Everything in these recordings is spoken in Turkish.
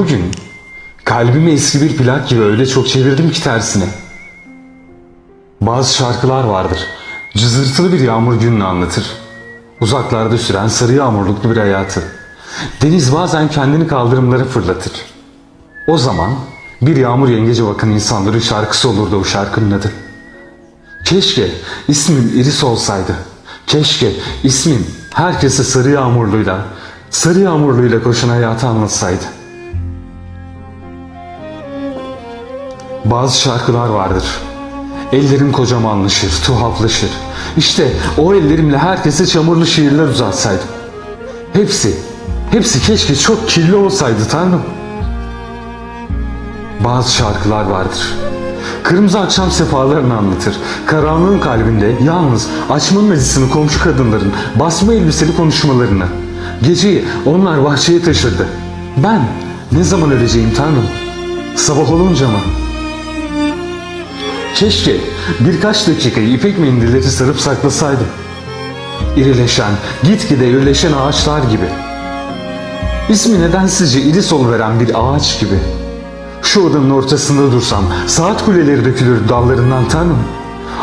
Bugün kalbimi eski bir plak gibi öyle çok çevirdim ki tersine. Bazı şarkılar vardır. Cızırtılı bir yağmur gününü anlatır. Uzaklarda süren sarı yağmurluklu bir hayatı. Deniz bazen kendini kaldırımlara fırlatır. O zaman bir yağmur yengece bakan insanların şarkısı olurdu o şarkının adı. Keşke ismim Iris olsaydı. Keşke ismim herkese sarı yağmurluyla, sarı yağmurluyla koşan hayatı anlatsaydı. Bazı şarkılar vardır. Ellerim kocamanlaşır, tuhaflaşır. İşte o ellerimle herkese çamurlu şiirler uzatsaydım. Hepsi, hepsi keşke çok kirli olsaydı Tanrım. Bazı şarkılar vardır. Kırmızı akşam sefalarını anlatır. Karanlığın kalbinde yalnız açmanın acısını komşu kadınların basma elbiseli konuşmalarını. Geceyi onlar bahçeye taşırdı. Ben ne zaman öleceğim Tanrım? Sabah olunca mı? Keşke birkaç dakikayı ipek mendilleri sarıp saklasaydım. İrileşen, gitgide irileşen ağaçlar gibi. İsmi nedensizce iris veren bir ağaç gibi. Şu odanın ortasında dursam saat kuleleri dökülür dallarından tanrım.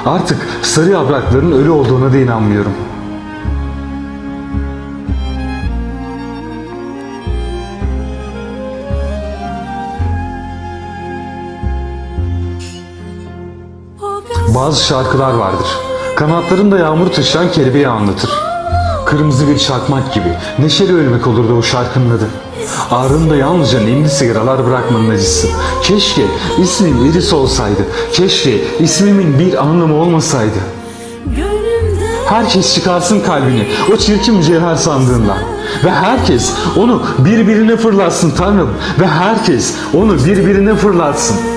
Artık sarı yaprakların ölü olduğuna da inanmıyorum. Bazı şarkılar vardır. Kanatlarında yağmur taşıyan kelebeği anlatır. Kırmızı bir çakmak gibi neşeli ölmek olurdu o şarkının adı. Ağrında yalnızca nemli sigaralar bırakmanın acısı. Keşke ismim Iris olsaydı. Keşke ismimin bir anlamı olmasaydı. Herkes çıkarsın kalbini o çirkin mücevher sandığından. Ve herkes onu birbirine fırlatsın Tanrım. Ve herkes onu birbirine fırlatsın.